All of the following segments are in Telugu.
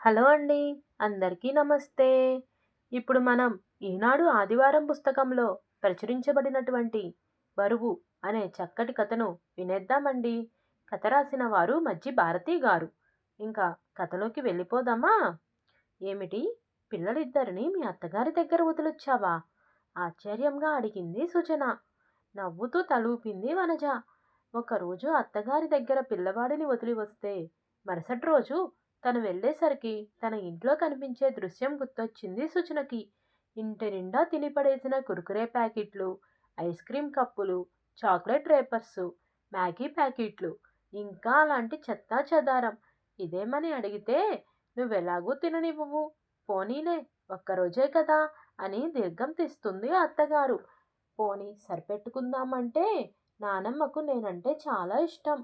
హలో అండి అందరికీ నమస్తే. ఇప్పుడు మనం ఈనాడు ఆదివారం పుస్తకంలో ప్రచురించబడినటువంటి బరువు అనే చక్కటి కథను వినేద్దామండి. కథ రాసిన వారు మజ్జి భారతి గారు. ఇంకా కథలోకి వెళ్ళిపోదామా? ఏమిటి? పిల్లలిద్దరిని మీ అత్తగారి దగ్గర వదిలొచ్చావా? ఆశ్చర్యంగా అడిగింది సుజన. నవ్వుతూ తలూపింది వనజ. ఒకరోజు అత్తగారి దగ్గర పిల్లవాడిని వదిలి వస్తే మరుసటి రోజు తను వెళ్ళేసరికి తన ఇంట్లో కనిపించే దృశ్యం గుర్తొచ్చింది సూచనకి ఇంటి నిండా తినిపడేసిన కురుకురే ప్యాకెట్లు ఐస్ క్రీమ్ కప్పులు చాక్లెట్ రేపర్సు మ్యాగీ ప్యాకెట్లు ఇంకా అలాంటి చెత్తా చెదారం. ఇదేమని అడిగితే నువ్వెలాగూ తిననివ్వవు పోనీలే ఒక్కరోజే కదా అని దీర్ఘం తీస్తుంది అత్తగారు. పోనీ సరిపెట్టుకుందామంటే నానమ్మకు నేనంటే చాలా ఇష్టం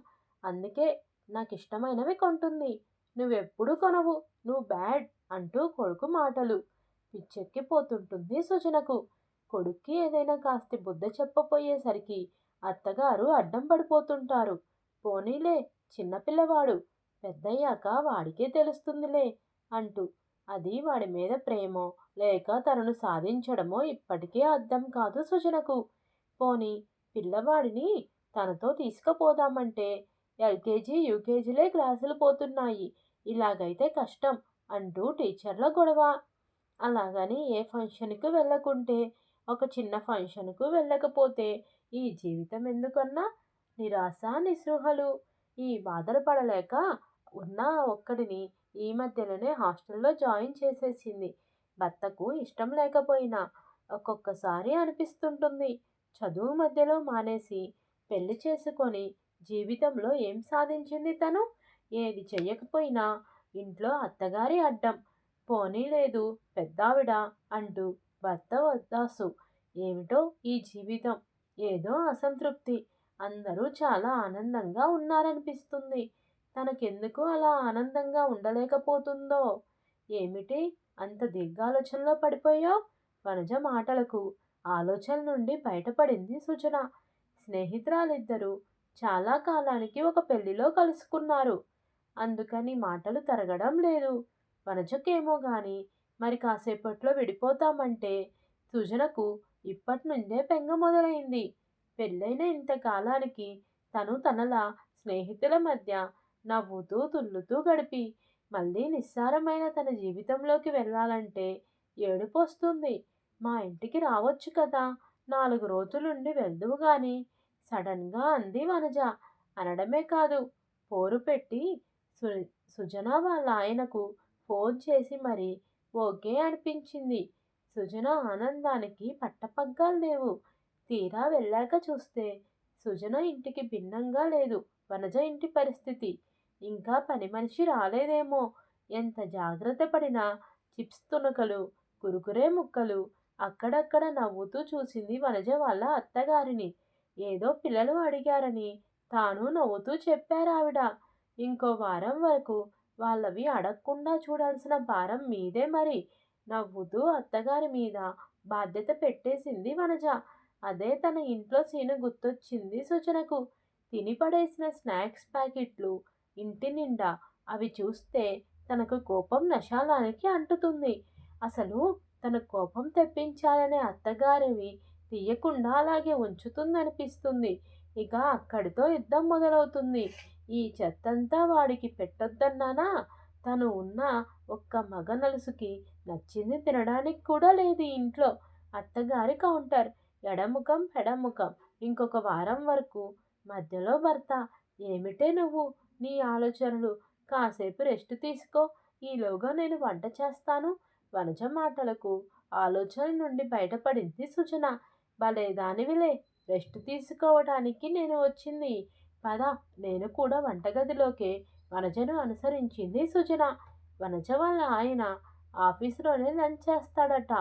అందుకే నాకు ఇష్టమైనవి కొంటుంది నువ్వెప్పుడు కొనవు. నువ్వు బ్యాడ్ అంటూ కొడుకు మాటలు. పిచ్చెక్కిపోతుంటుంది సుజనకు. కొడుక్కి ఏదైనా కాస్త బుద్ధ చెప్పపోయేసరికి అత్తగారు అడ్డం పడిపోతుంటారు. పోనీలే చిన్నపిల్లవాడు పెద్దయ్యాక వాడికే తెలుస్తుందిలే అంటూ. అది వాడి మీద ప్రేమో లేక తనను సాధించడమో ఇప్పటికే అర్థం కాదు సుజనకు. పోనీ పిల్లవాడిని తనతో తీసుకుపోదామంటే ఎల్కేజీ యూకేజీలే క్లాసులు పోతున్నాయి. ఇలాగైతే కష్టం అంటూ టీచర్ల గొడవ. అలాగని ఏ ఫంక్షన్కి వెళ్ళకుంటే ఒక చిన్న ఫంక్షన్కు వెళ్ళకపోతే ఈ జీవితం ఎందుకన్నా నిరాశ నిస్పృహలు. ఈ బాధలు పడలేక ఉన్న ఒక్కడిని ఈ మధ్యలోనే హాస్టల్లో జాయిన్ చేసేసింది. భర్తకు ఇష్టం లేకపోయినా ఒక్కొక్కసారి అనిపిస్తుంటుంది. చదువు మధ్యలో మానేసి పెళ్ళి చేసుకొని జీవితంలో ఏం సాధించింది తను? ఏది చెయ్యకపోయినా ఇంట్లో అత్తగారి అడ్డం. పోనీ లేదు పెద్దావిడ అంటూ భర్త వద్దాసు. ఏమిటో ఈ జీవితం. ఏదో అసంతృప్తి. అందరూ చాలా ఆనందంగా ఉన్నారనిపిస్తుంది. తనకెందుకు అలా ఆనందంగా ఉండలేకపోతుందో? ఏమిటి? అంత దీర్ఘాలోచనలో పడిపోయావు వనజ మాటలకు ఆలోచన నుండి బయటపడింది సుజన. స్నేహితురాలిద్దరూ చాలా కాలానికి ఒక పెళ్ళిలో కలుసుకున్నారు. అందుకని మాటలు తరగడం లేదు. వనజకేమో గాని మరి కాసేపట్లో విడిపోతామంటే సుజనకు ఇప్పటి నుండే పెంగ మొదలైంది. పెళ్ళైన ఇంతకాలానికి తను తనలా స్నేహితుల మధ్య నవ్వుతూ తుల్లుతూ గడిపి మళ్ళీ నిస్సారమైన తన జీవితంలోకి వెళ్ళాలంటే ఏడుపు వస్తుంది మా ఇంటికి రావచ్చు కదా నాలుగు రోజులుండి వెళ్దువు గాని సడన్గా అంది వనజ. అనడమే కాదు పోరు పెట్టి సు సుజన వాళ్ళ ఆయనకు ఫోన్ చేసి మరి ఓకే అనిపించింది. సుజన ఆనందానికి పట్టపగ్గాలు లేవు. తీరా వెళ్ళాక చూస్తే సుజన ఇంటికి భిన్నంగా లేదు. వనజ ఇంటి పరిస్థితి. ఇంకా పని మనిషి రాలేదేమో. ఎంత జాగ్రత్త పడినా చిప్స్ తునకలు కురుకురే ముక్కలు అక్కడక్కడ నవ్వుతూ చూసింది వనజ వాళ్ళ అత్తగారిని. ఏదో పిల్లలు అడిగారని తాను నవ్వుతూ చెప్పారావిడ. ఇంకో వారం వరకు వాళ్ళవి అడగకుండా చూడాల్సిన భారం మీదే మరి. నవ్వుతూ అత్తగారి మీద బాధ్యత పెట్టేసింది వనజ. అదే తన ఇంట్లో సీను గుర్తొచ్చింది సుజనకు తిని పడేసిన స్నాక్స్ ప్యాకెట్లు ఇంటి నిండా అవి చూస్తే తనకు కోపం నశాలానికి అంటుతుంది. అసలు తన కోపం తెప్పించాలనే అత్తగారివి తీయకుండా అలాగే ఉంచుతుందనిపిస్తుంది. ఇక అక్కడితో యుద్ధం మొదలవుతుంది. ఈ చెత్తంతా వాడికి పెట్టొద్దన్నానా? తను ఉన్న ఒక్క మగ నలుసుకి నచ్చింది తినడానికి కూడా లేదు ఇంట్లో. అత్తగారి కౌంటర్. ఎడముఖం పెడముఖం. ఇంకొక వారం వరకు మధ్యలో భర్త. ఏమిటే నువ్వు? నీ ఆలోచనలు. కాసేపు రెస్ట్ తీసుకో. ఈలోగా నేను వంట చేస్తాను. వనజ మాటలకు ఆలోచన నుండి బయటపడింది సుజన. భలే దానివిలే రెస్ట్ తీసుకోవడానికి నేను వచ్చింది. పద నేను కూడా వంటగదిలోకి వనజను అనుసరించింది సుజన. వనజ వాళ్ళ ఆయన ఆఫీసులోనే లంచ్ చేస్తాడట.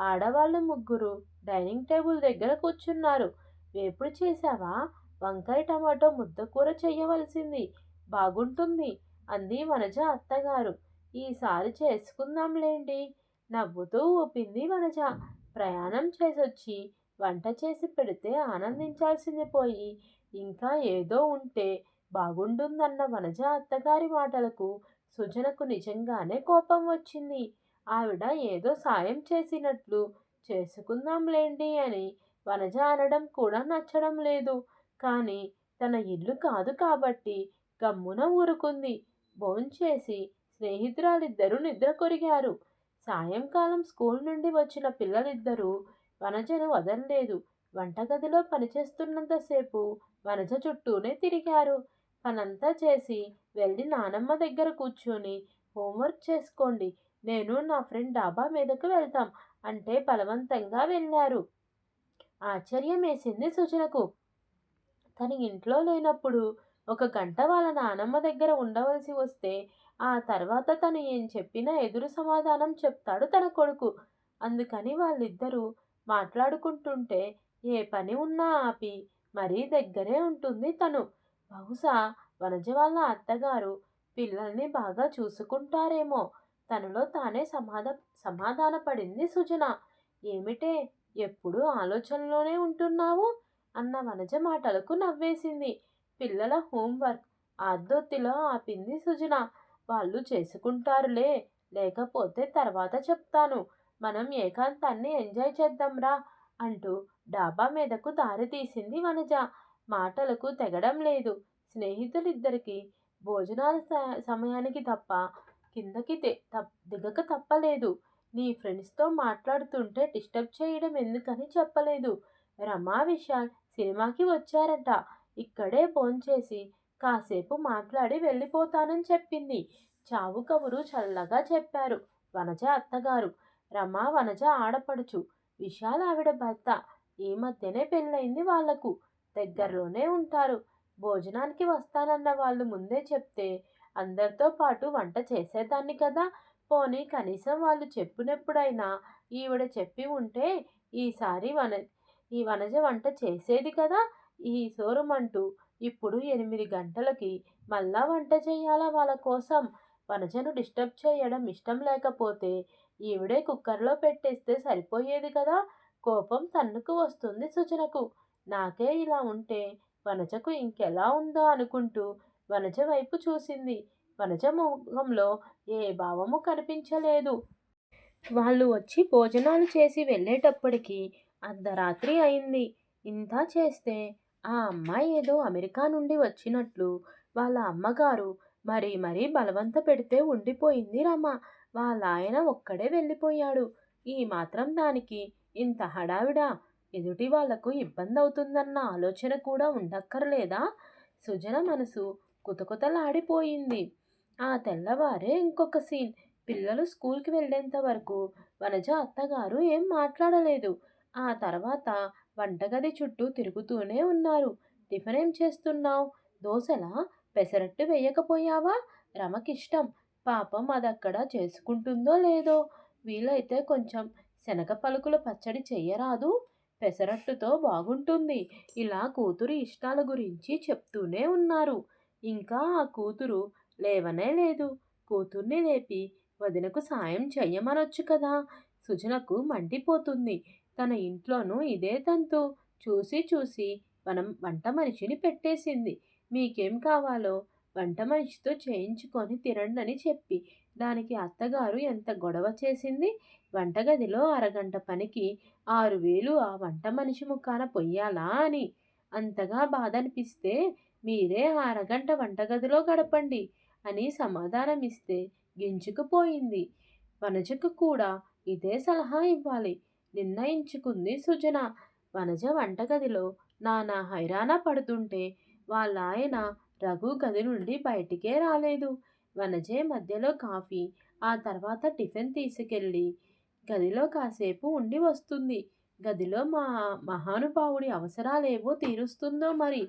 ఆడవాళ్ళు ముగ్గురు డైనింగ్ టేబుల్ దగ్గర కూర్చున్నారు. వేపుడు చేశావా? వంకాయ టమాటో ముద్దకూర చేయవలసింది బాగుంటుంది అంది వనజ అత్తగారు. ఈసారి చేసుకుందాంలేండి నవ్వుతూ ఊపింది వనజ. ప్రయాణం చేసొచ్చి వంట చేసి పెడితే ఆనందించాల్సింది పోయి. ఇంకా ఏదో ఉంటే బాగుంటుందన్న వనజ అత్తగారి మాటలకు సుజనకు నిజంగానే కోపం వచ్చింది. ఆవిడ ఏదో సాయం చేసినట్లు చేసుకుందాంలేండి అని వనజ అనడం కూడా నచ్చడం లేదు. కానీ తన ఇల్లు కాదు కాబట్టి గమ్మున ఊరుకుంది. భోంచేసి స్నేహితురాలిద్దరూ నిద్ర కొరిగారు. సాయంకాలం స్కూల్ నుండి వచ్చిన పిల్లలిద్దరూ వనజను వదలలేదు. వంటగదిలో పనిచేస్తున్నంతసేపు వనజ చుట్టూనే తిరిగారు. పనంతా చేసి వెళ్ళి నానమ్మ దగ్గర కూర్చొని హోంవర్క్ చేసుకోండి. నేను నా ఫ్రెండ్ డాబా మీదకు వెళ్తాం. అంటే బలవంతంగా వెళ్ళారు. ఆశ్చర్యం వేసింది సుజనకు. తన ఇంట్లో లేనప్పుడు ఒక గంట వాళ్ళ నానమ్మ దగ్గర ఉండవలసి వస్తే ఆ తర్వాత తను ఏం చెప్పినా ఎదురు సమాధానం చెప్తాడు తన కొడుకు. అందుకని వాళ్ళిద్దరూ మాట్లాడుకుంటుంటే ఏ పని ఉన్నా ఆపి మరీ దగ్గరే ఉంటుంది తను. బహుశా వనజ వాళ్ళ అత్తగారు పిల్లల్ని బాగా చూసుకుంటారేమో. తనలో తానే సమాధా సమాధానపడింది సుజన. ఏమిటే ఎప్పుడు ఆలోచనలోనే ఉంటున్నావు? అన్న వనజ మాటలకు నవ్వేసింది. పిల్లల హోంవర్క్ ఆద్దొత్తిలో ఆపింది సుజన. వాళ్ళు చేసుకుంటారులే లేకపోతే తర్వాత చెప్తాను. మనం ఏకాంతాన్ని ఎంజాయ్ చేద్దాంరా అంటూ డాబా మీదకు దారి తీసింది వనజ. మాటలకు తెగడం లేదు. స్నేహితులిద్దరికీ భోజనాల సమయానికి తప్ప కిందకి దిగక తప్పలేదు. నీ ఫ్రెండ్స్తో మాట్లాడుతుంటే డిస్టర్బ్ చేయడం ఎందుకని చెప్పలేదు. రమా విశాల్ సినిమాకి వచ్చారట. ఇక్కడే చేసి కాసేపు మాట్లాడి వెళ్ళిపోతానని చెప్పింది. చావు కబురు చల్లగా చెప్పారు వనజ అత్తగారు. రమా వనజ ఆడపడుచు. విశాల్ ఆవిడ భర్త ఈ మధ్యనే పెళ్ళయింది వాళ్ళకు. దగ్గరలోనే ఉంటారు. భోజనానికి వస్తానన్న వాళ్ళు ముందే చెప్తే అందరితో పాటు వంట చేసేదాన్ని కదా. పోనీ కనీసం వాళ్ళు చెప్పినప్పుడైనా ఈవిడ చెప్పి ఉంటే ఈసారి వన ఈ వనజ వంట చేసేది కదా. ఈ సోరుమంటూ ఇప్పుడు ఎనిమిది గంటలకి మళ్ళా వంట చేయాలా వాళ్ళ కోసం? వనజను డిస్టర్బ్ చేయడం ఇష్టం లేకపోతే ఈవిడే కుక్కర్లో పెట్టేస్తే సరిపోయేది కదా? కోపం తన్నుకు వస్తుంది సుజనకు. నాకే ఇలా ఉంటే వనజకు ఇంకెలా ఉందో అనుకుంటూ వనజ వైపు చూసింది. వనజ ముఖంలో ఏ భావము కనిపించలేదు. వాళ్ళు వచ్చి భోజనాలు చేసి వెళ్ళేటప్పటికి అర్ధరాత్రి అయింది. ఇంత చేస్తే ఆ అమ్మాయి ఏదో అమెరికా నుండి వచ్చినట్లు వాళ్ళ అమ్మగారు మరీ మరీ బలవంత పెడితే ఉండిపోయింది రమ. వాళ్ళ ఆయన ఒక్కడే వెళ్ళిపోయాడు. ఈ మాత్రం దానికి ఇంత హడావిడా? ఎదుటి వాళ్ళకు ఇబ్బంది అవుతుందన్న ఆలోచన కూడా ఉండక్కర్లేదా? సుజన మనసు కుతకుతలాడిపోయింది. ఆ తెల్లవారే ఇంకొక సీన్. పిల్లలు స్కూల్కి వెళ్ళేంత వరకు వనజ అత్తగారు ఏం మాట్లాడలేదు. ఆ తర్వాత వంటగది చుట్టూ తిరుగుతూనే ఉన్నారు. టిఫిన్ ఏం చేస్తున్నావు? దోశలా? పెసరట్టు వేయకపోయావా? రమకిష్టం. పాపం అదక్కడ చేసుకుంటుందో లేదో? వీలైతే కొంచెం శనగ పలుకుల పచ్చడి చెయ్యరాదు? పెసరట్టుతో బాగుంటుంది. ఇలా కూతురు ఇష్టాల గురించి చెప్తూనే ఉన్నారు. ఇంకా ఆ కూతురు లేవనే లేదు. కూతుర్ని లేపి వదినకు సాయం చెయ్యమనొచ్చు కదా? సుజనకు మండిపోతుంది. తన ఇంట్లోనూ ఇదే తంతు. చూసి చూసి మనం వంట మనిషిని పెట్టేసింది. మీకేం కావాలో వంట మనిషితో చేయించుకొని తినండని చెప్పి. దానికి అత్తగారు ఎంత గొడవ చేసింది? వంటగదిలో అరగంట పనికి ఆరు వేలు ఆ వంట మనిషి ముఖాన పొయ్యాలా అని. అంతగా బాధ అనిపిస్తే మీరే అరగంట వంటగదిలో గడపండి అని సమాధానమిస్తే గించుకుపోయింది వనజకు కూడా ఇదే సలహా ఇవ్వాలి. నిర్ణయించుకుంది సుజన. వనజ వంటగదిలో నానా హైరాణ పడుతుంటే వాళ్ళ ఆయన రఘు గది నుండి బయటికే రాలేదు. వనజే మధ్యలో కాఫీ ఆ తర్వాత టిఫిన్ తీసుకెళ్ళి గదిలో కాసేపు ఉండి వస్తుంది. గదిలో మా మహానుభావుడి అవసరాలేవో తీరుస్తుందో మరి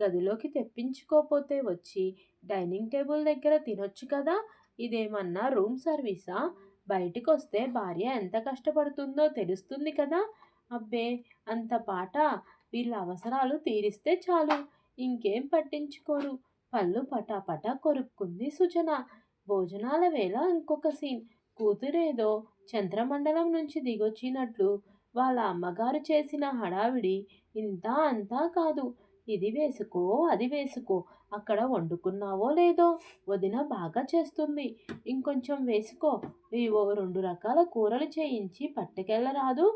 గదిలోకి తెప్పించుకోపోతే వచ్చి డైనింగ్ టేబుల్ దగ్గర తినొచ్చు కదా ఇదేమన్నా రూమ్ సర్వీసా? బయటకు వస్తే భార్య ఎంత కష్టపడుతుందో తెలుస్తుంది కదా. అబ్బే అంత పాట వీళ్ళ అవసరాలు తీరిస్తే చాలు. ఇంకేం పట్టించుకోరు పళ్ళు పటాపటా కొరుక్కుంది సుజన. భోజనాల వేళ ఇంకొక సీన్. కూతురేదో చంద్రమండలం నుంచి దిగొచ్చినట్లు వాళ్ళ అమ్మగారు చేసిన హడావిడి ఇంత అంతా కాదు. ఇది వేసుకో అది వేసుకో అక్కడ వండుకున్నావో లేదో వదిన బాగా చేస్తుంది. ఇంకొంచెం వేసుకో ఇవో రెండు రకాల కూరలు చేయించి పట్టుకెళ్ళరాదు.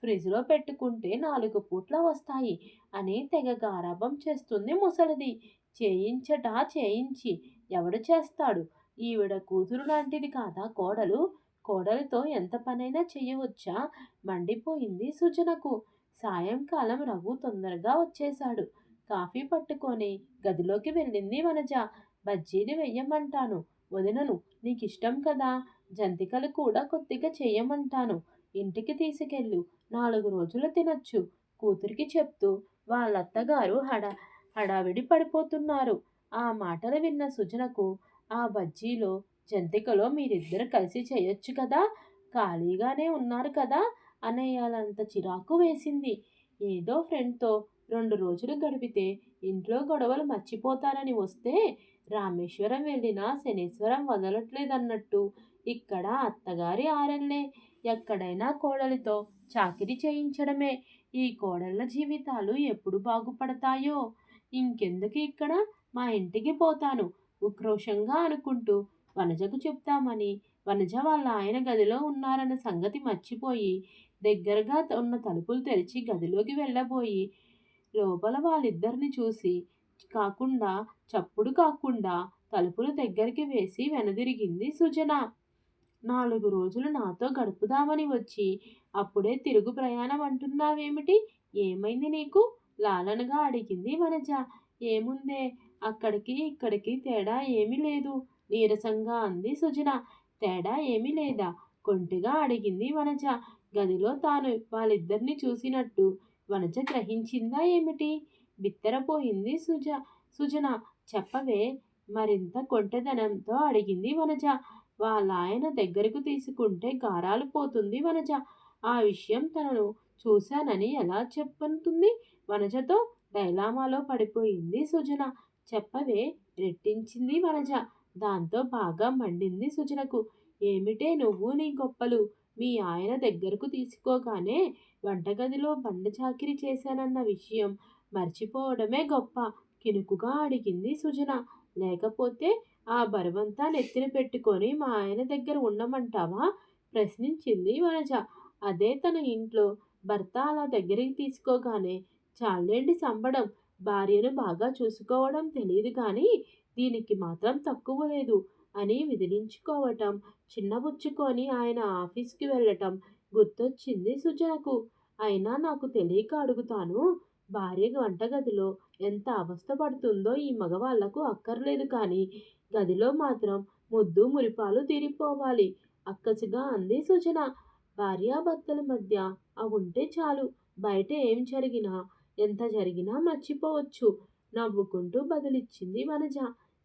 ఫ్రిడ్జ్లో పెట్టుకుంటే నాలుగు పూట్ల వస్తాయి అని తెగ గారాభం చేస్తుంది ముసలిది. చేయించట చేయించి ఎవడు చేస్తాడు? ఈవిడ కూతురు లాంటిది కాదా కోడలు? కోడలితో ఎంత పనైనా చేయవచ్చా? మండిపోయింది సుజనకు. సాయంకాలం రఘు తొందరగా వచ్చేశాడు. కాఫీ పట్టుకొని గదిలోకి వెళ్ళింది వనజ. బజ్జీలు వెయ్యమంటాను. వదినను నీకిష్టం కదా? జంతికలు కూడా కొద్దిగా చేయమంటాను. ఇంటికి తీసుకెళ్ళు. నాలుగు రోజులు తినొచ్చు. కూతురికి చెప్తూ వాళ్ళత్తగారు హడ హడావిడి పడిపోతున్నారు. ఆ మాటలు విన్న సుజనకు ఆ బజ్జీలో జంతికలో మీరిద్దరు కలిసి చేయొచ్చు కదా? ఖాళీగానే ఉన్నారు కదా? అనేయాలంత చిరాకు వేసింది. ఏదో ఫ్రెండ్తో రెండు రోజులు గడిపితే ఇంట్లో గొడవలు మర్చిపోతానని వస్తే రామేశ్వరం వెళ్ళినా శనీశ్వరం వదలట్లేదన్నట్టు ఇక్కడ అత్తగారి ఆరల్లే ఎక్కడైనా కోడలితో చాకిరి చేయించడమే. ఈ కోడళ్ళ జీవితాలు ఎప్పుడు బాగుపడతాయో? ఇంకెందుకు ఇక్కడ? మా ఇంటికి పోతాను. ఉక్రోషంగా అనుకుంటూ వనజకు చెప్తామని. వనజ వాళ్ళ ఆయన గదిలో ఉన్నారన్న సంగతి మర్చిపోయి దగ్గరగా ఉన్న తలుపులు తెరిచి గదిలోకి వెళ్ళబోయి లోపల వాళ్ళిద్దరిని చూసి కాకుండా చప్పుడు కాకుండా తలుపులు దగ్గరికి వేసి వెనదిరిగింది సుజన. నాలుగు రోజులు నాతో గడుపుదామని వచ్చి అప్పుడే తిరుగు ప్రయాణం అంటున్నావేమిటి? ఏమైంది నీకు? లాలనగా అడిగింది వనజ. ఏముందే? అక్కడికి ఇక్కడికి తేడా ఏమీ లేదు నీరసంగా అంది సుజన. తేడా ఏమీ లేదా? కొంటిగా అడిగింది వనజ. గదిలో తాను వాళ్ళిద్దరిని చూసినట్టు. వనజ గ్రహించిందా ఏమిటి? బిత్తరపోయింది సుజ. సుజన చెప్పవే మరింత కొంటెదనంతో అడిగింది వనజ. వాళ్ళ ఆయన దగ్గరకు తీసుకుంటే గారాలు పోతుంది వనజ. ఆ విషయం తనను చూశానని ఎలా చెప్పనుతుంది? వనజతో డైలామాలో పడిపోయింది సుజన. చెప్పవే రెట్టించింది వనజ. దాంతో బాగా మండింది సుజనకు. ఏమిటే నువ్వు నీ గొప్పలు? మీ ఆయన దగ్గరకు తీసుకోగానే వంటగదిలో బండ చాకిరి చేశానన్న విషయం మర్చిపోవడమే గొప్ప కినుకుగా అడిగింది సుజన. లేకపోతే ఆ బరువంతా నెత్తిన పెట్టుకొని మా ఆయన దగ్గర ఉండమంటావా? ప్రశ్నించింది వనజ. అదే తన ఇంట్లో భర్త అలా దగ్గరికి తీసుకోగానే చాలేండి సంబడం. భార్యను బాగా చూసుకోవడం తెలియదు కానీ దీనికి మాత్రం తక్కువ లేదు అని విదిలించుకోవటం చిన్నబుచ్చుకొని ఆయన ఆఫీస్కి వెళ్ళటం గుర్తొచ్చింది సుజనకు. అయినా నాకు తెలియక అడుగుతాను. భార్య వంటగదిలో ఎంత అవస్థ పడుతుందో ఈ మగవాళ్ళకు అక్కర్లేదు కానీ గదిలో మాత్రం ముద్దు మురిపాలు తీరిపోవాలి. అక్కచిగా అంది సుజన. భార్యాభర్తల మధ్య ఉంటే చాలు. బయట ఏం జరిగినా ఎంత జరిగినా మర్చిపోవచ్చు. నవ్వుకుంటూ బదులిచ్చింది వనజ.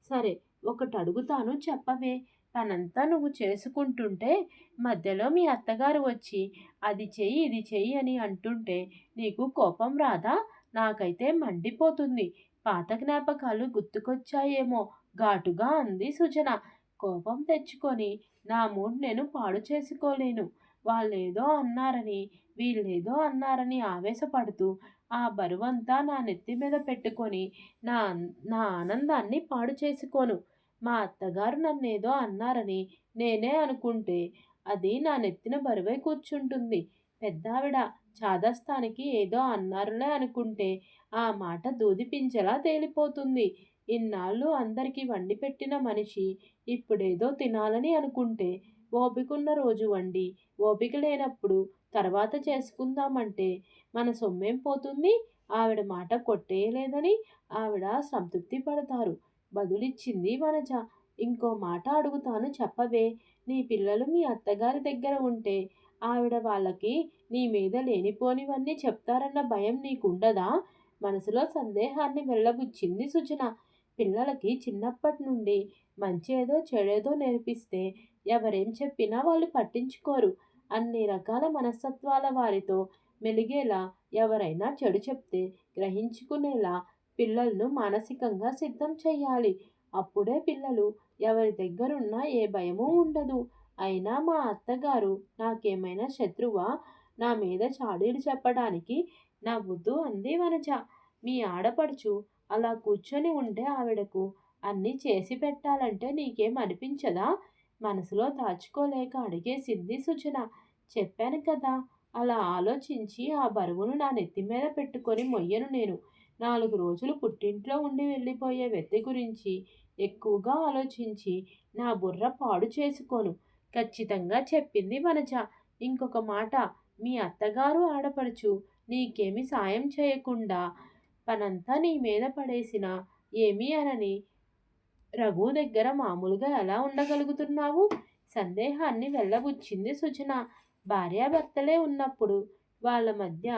సరే ఒకటి అడుగుతాను చెప్పవే. పనంతా నువ్వు చేసుకుంటుంటే మధ్యలో మీ అత్తగారు వచ్చి అది చెయ్యి ఇది చెయ్యి అని అంటుంటే నీకు కోపం రాదా? నాకైతే మండిపోతుంది. పాత జ్ఞాపకాలు గుర్తుకొచ్చాయేమో ఘాటుగా అంది సుజన. కోపం తెచ్చుకొని నా మూడ్ నేను పాడు చేసుకోలేను. వాళ్ళేదో అన్నారని వీళ్ళేదో అన్నారని ఆవేశపడుతూ ఆ బరువంతా నా నెత్తి మీద పెట్టుకొని నా నా ఆనందాన్ని పాడు చేసుకోను. మా అత్తగారు నన్నేదో అన్నారని నేనే అనుకుంటే అది నా నెత్తిన బరువై కూర్చుంటుంది. పెద్దావిడ చాదస్తానికి ఏదో అన్నారులే అనుకుంటే ఆ మాట దూదిపించలా తేలిపోతుంది. ఇన్నాళ్ళు అందరికీ వండి పెట్టిన మనిషి ఇప్పుడేదో తినాలని అనుకుంటే ఓపికన్న రోజు వండి ఓపిక లేనప్పుడు తర్వాత చేసుకుందామంటే మన సొమ్మేం పోతుంది? ఆవిడ మాట కొట్టేయలేదని ఆవిడ సంతృప్తి పడతారు. బదులిచ్చింది వనజ. ఇంకో మాట అడుగుతాను చెప్పవే. నీ పిల్లలు మీ అత్తగారి దగ్గర ఉంటే ఆవిడ వాళ్ళకి నీ మీద లేనిపోనివన్నీ చెప్తారన్న భయం నీకుండదా? మనసులో సందేహాన్ని వెళ్ళబుచ్చింది సుజన. పిల్లలకి చిన్నప్పటి నుండి మంచేదో చెడేదో నేర్పిస్తే ఎవరేం చెప్పినా వాళ్ళు పట్టించుకోరు. అన్ని రకాల మనస్తత్వాల వారితో మెలిగేలా ఎవరైనా చెడు చెప్తే గ్రహించుకునేలా పిల్లలను మానసికంగా సిద్ధం చేయాలి అప్పుడే పిల్లలు ఎవరి దగ్గరున్నా ఏ భయమూ ఉండదు. అయినా మా అత్తగారు నాకేమైనా శత్రువా? నా మీద చాడీలు చెప్పడానికి నా బుద్ధు అంది వనజ. మీ ఆడపడుచు అలా కూర్చొని ఉంటే ఆవిడకు అన్నీ చేసి పెట్టాలంటే నీకేం అనిపించదా? మనసులో దాచుకోలేక అడిగేసింది సుజన. చెప్పాను కదా అలా ఆలోచించి ఆ బరువును నా నెత్తి మీద పెట్టుకొని మొయ్యను నేను. నాలుగు రోజులు పుట్టింట్లో ఉండి వెళ్ళిపోయే వ్యక్తి గురించి ఎక్కువగా ఆలోచించి నా బుర్ర పాడు చేసుకోను. ఖచ్చితంగా చెప్పింది వనజ. ఇంకొక మాట మీ అత్తగారు ఆడపడుచు నీకేమి సాయం చేయకుండా పనంతా నీ మీద పడేసిన ఏమీ అనని రఘు దగ్గర మామూలుగా ఎలా ఉండగలుగుతున్నావు? సందేహాన్ని వెళ్ళబుచ్చింది సుజన. భార్యాభర్తలే ఉన్నప్పుడు వాళ్ళ మధ్య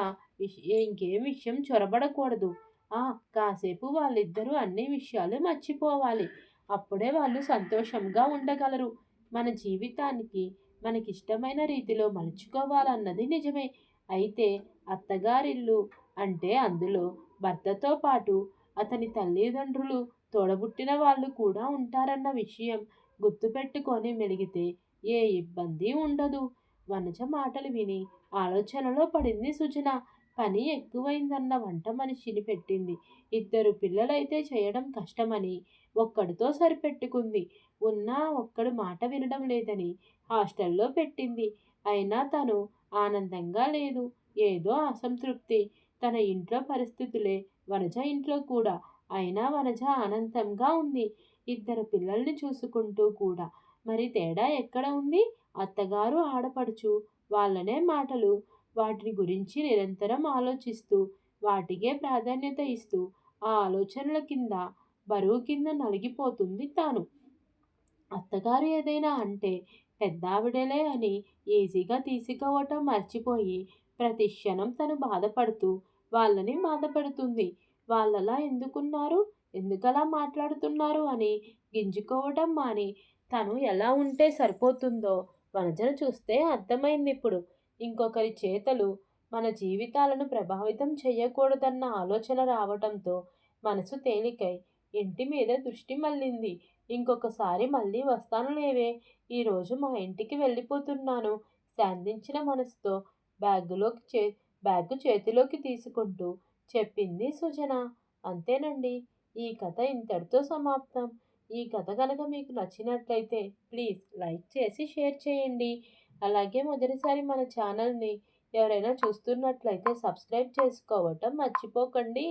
ఇంకేం విషయం చొరబడకూడదు. ఆ కాసేపు వాళ్ళిద్దరూ అన్ని విషయాలు మర్చిపోవాలి. అప్పుడే వాళ్ళు సంతోషంగా ఉండగలరు. మన జీవితానికి మనకిష్టమైన రీతిలో మలుచుకోవాలన్నది నిజమే. అయితే అత్తగారిల్లు అంటే అందులో భర్తతో పాటు అతని తల్లిదండ్రులు తోడబుట్టిన వాళ్ళు కూడా ఉంటారన్న విషయం గుర్తుపెట్టుకొని మెలిగితే ఏ ఇబ్బంది ఉండదు. వనజ మాటలు విని ఆలోచనలో పడింది సుజన. పని ఎక్కువైందన్న వంట మనిషిని పెట్టింది. ఇద్దరు పిల్లలైతే చేయడం కష్టమని ఒక్కడితో సరిపెట్టుకుంది. ఉన్నా ఒక్కడు మాట వినడం లేదని హాస్టల్లో పెట్టింది. అయినా తను ఆనందంగా లేదు. ఏదో అసంతృప్తి. తన ఇంట్లో పరిస్థితులే వనజ ఇంట్లో కూడా. అయినా వనజ ఆనందంగా ఉంది. ఇద్దరు పిల్లల్ని చూసుకుంటూ కూడా. మరి తేడా ఎక్కడ ఉంది? అత్తగారు ఆడపడుచు వాళ్ళనే మాటలు వాటిని గురించి నిరంతరం ఆలోచిస్తూ వాటికే ప్రాధాన్యత ఇస్తూ ఆ ఆలోచనల కింద బరువు కింద నలిగిపోతుంది తాను. అత్తగారు ఏదైనా అంటే పెద్దావిడలే అని ఈజీగా తీసుకోవటం మర్చిపోయి ప్రతి క్షణం తను బాధపడుతూ వాళ్ళని బాధపడుతుంది. వాళ్ళలా ఎందుకున్నారు? ఎందుకలా మాట్లాడుతున్నారు అని గింజుకోవటం మాని తను ఎలా ఉంటే సరిపోతుందో వనజను చూస్తే అర్థమైంది ఇప్పుడు. ఇంకొకరి చేతలు మన జీవితాలను ప్రభావితం చేయకూడదన్న ఆలోచన రావటంతో మనసు తేలికై ఇంటి మీద దృష్టి మళ్ళింది. ఇంకొకసారి మళ్ళీ వస్తాను లేవే. ఈరోజు మా ఇంటికి వెళ్ళిపోతున్నాను. శాంతించిన మనసుతో బ్యాగులోకి చే బ్యాగ్ చేతిలోకి తీసుకుంటూ చెప్పింది సుజన. అంతేనండి ఈ కథ ఇంతటితో సమాప్తం. ఈ కథ కనుక మీకు నచ్చినట్లయితే ప్లీజ్ లైక్ చేసి షేర్ చేయండి. అలాగే మొదటిసారి మన ఛానల్ని ఎవరైనా చూస్తున్నట్లయితే సబ్స్క్రైబ్ చేసుకోవటం మర్చిపోకండి.